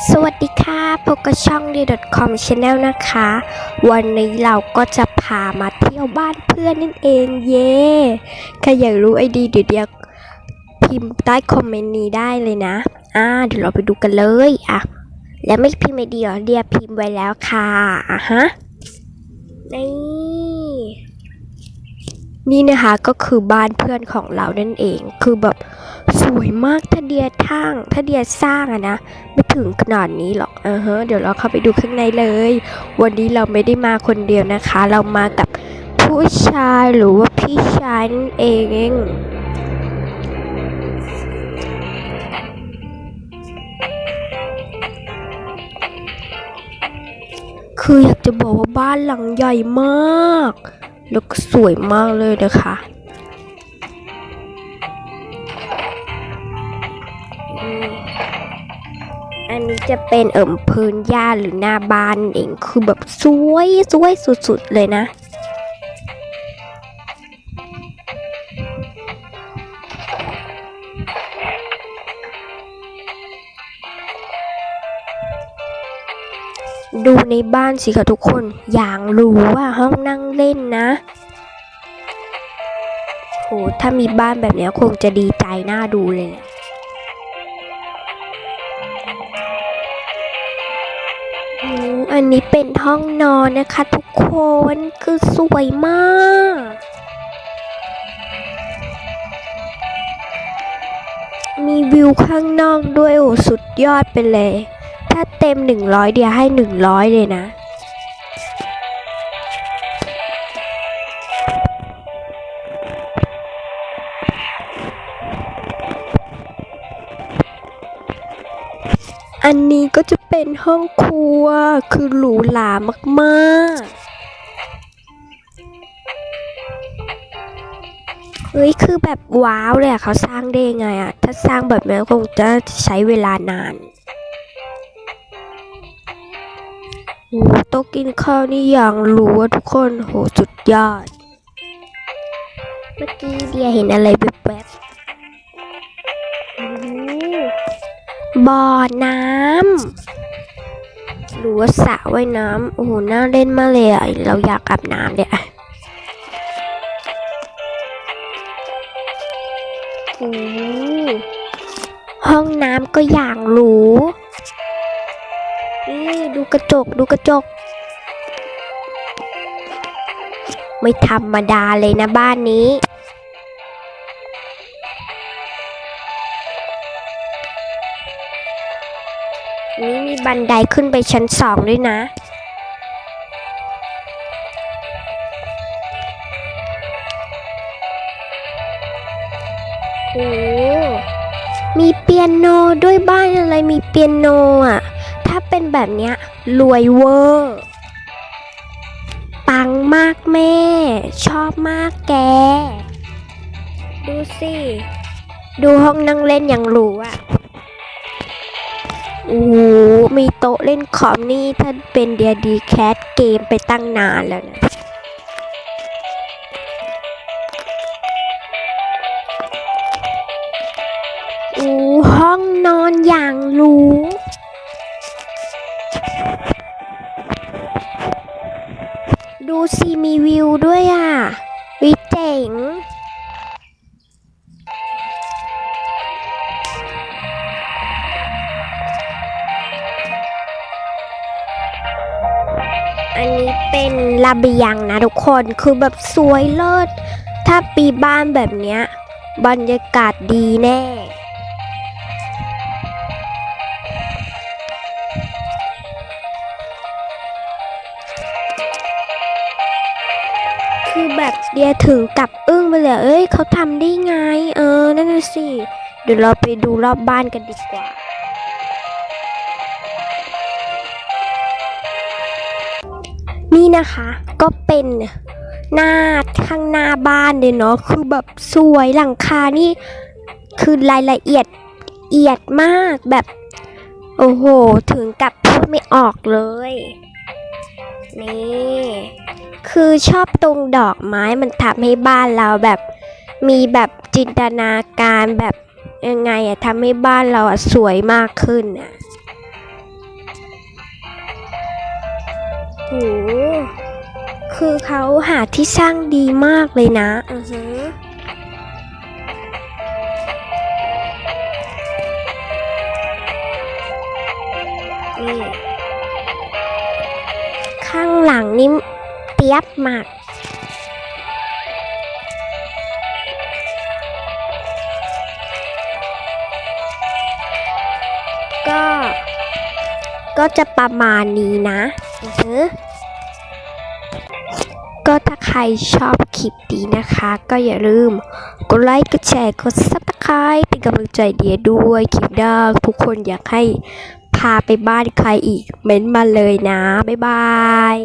สวัสดีค่ะพบกับช่อง d c o m Channel นะคะ วันนี้เราก็จะพามาเที่ยวบ้านเพื่อนนั่นเองเย้ใครอยากรู้ไอดีเดี๋ยวเดี๋ยวพิมพ์ใต้คอมเมนต์นี้ได้เลยนะ อ่า เดี๋ยวเราไปดูกันเลยอะแล้วไม่พิมพ์ไอเดียเดียพิมพ์ไว้แล้วค่ะอะฮะนี่นี่นะคะก็คือบ้านเพื่อนของเรานั่นเองคือแบบ วยมากถ้าเดียทั้งถ้าเดียสร้างอะนะไม่ถึงขนาดนี้หรอกอ่าฮะเดี๋ยวเราเข้าไปดูข้างในเลย วันนี้เราไม่ได้มาคนเดียวนะคะ เรามากับผู้ชายหรือว่าพี่ชายนั่นเองคืออยากจะบอกว่าบ้านหลังใหญ่มาก แล้วก็สวยมากเลยนะคะ จะเป็นเอิ่มพื้นหญ้าหรือหน้าบ้านเองคือแบบสวยสวยสุดๆเลยนะดูในบ้านสิคะทุกคน อย่างรู้ว่าห้องนั่งเล่นนะ โห ถ้ามีบ้านแบบนี้คงจะดีใจน่าดูเลยแหละ อันนี้เป็นห้องนอนนะคะทุกคนคือสวยมากมีวิวข้างนอกด้วยโอ้สุดยอดไปเลย ถ้าเต็ม100เดียวให้100เลยนะ อันนี้ก็จะ เป็นห้องครัวคือหรูหรามากๆ เฮ้ยคือแบบว้าวเลยอะเขาสร้างได้ยังไงอะถ้าสร้างแบบนี้คงจะใช้เวลานานโอ้โต๊ะกินข้าวนี่อย่างหรู้อะทุกคนโหสุดยอด เมื่อกี้เดียเห็นอะไรแวบๆโอ้บ่อน้ำ หรือว่าสระว่ายน้ำโอ้โหน่าเล่นมากเลยอะเราอยากอาบน้ำเลยอะโอ้ห้องน้ำก็อย่างหรูนี่ดูกระจกดูกระจก ไม่ธรรมดาเลยนะบ้านนี้ นี่มีบันไดขึ้นไปชั้นสองด้วยนะ โอ้ มีเปียโนด้วยบ้านอะไรมีเปียโนอะ ถ้าเป็นแบบเนี้ยรวยเวอร์ ปังมากแม่ ชอบมากแก ดูสิ ดูห้องนั่งเล่นอย่างหรูอะ โอ้โหมีโต๊ะเล่นคอมนี่ถ้าเป็นเดียดีแคสเกมไปตั้งนานแล้วนะโอ้ห้องนอนอย่างรูดูสิมีวิวด้วยอะวิเจ๋ง อันนี้เป็นระเบียงนะทุกคนคือแบบสวยเลิศ ถ้าปีบ้านแบบเนี้ยบรรยากาศดีแน่ คือแบบเดียถึงกับอึ้งไปเลย เอ้ยเขาทำได้ไง เออ นั่นน่ะสิ เดี๋ยวเราไปดูรอบบ้านกันดีกว่า นะคะ ก็เป็นหน้าข้างหน้าบ้านเลยเนาะคือแบบสวยหลังคานี่ คือรายละเอียดเอียดมากแบบ โอ้โห ถึงกับพูดไม่ออกเลย นี่ คือชอบตรงดอกไม้มันทำให้บ้านเราแบบมีแบบจินตนาการแบบยังไงอะทำให้บ้านเราอะสวยมากขึ้นอะ หคือเขาหาที่สร้างดีมากเลยนะอือฮึนี่ข้างหลังนี่เปียบมากก็ ก็จะประมาณนี้นะ อือก็ถ้าใครชอบคลิปนี้นะคะ ก็อย่าลืม กดไลค์ กดแชร์ กดซับสไครต์เป็นกำลังใจเดียด้วย คลิปหน้าทุกคนอยากให้พาไปบ้านใครอีก เม้นต์มาเลยนะ บ๊ายบาย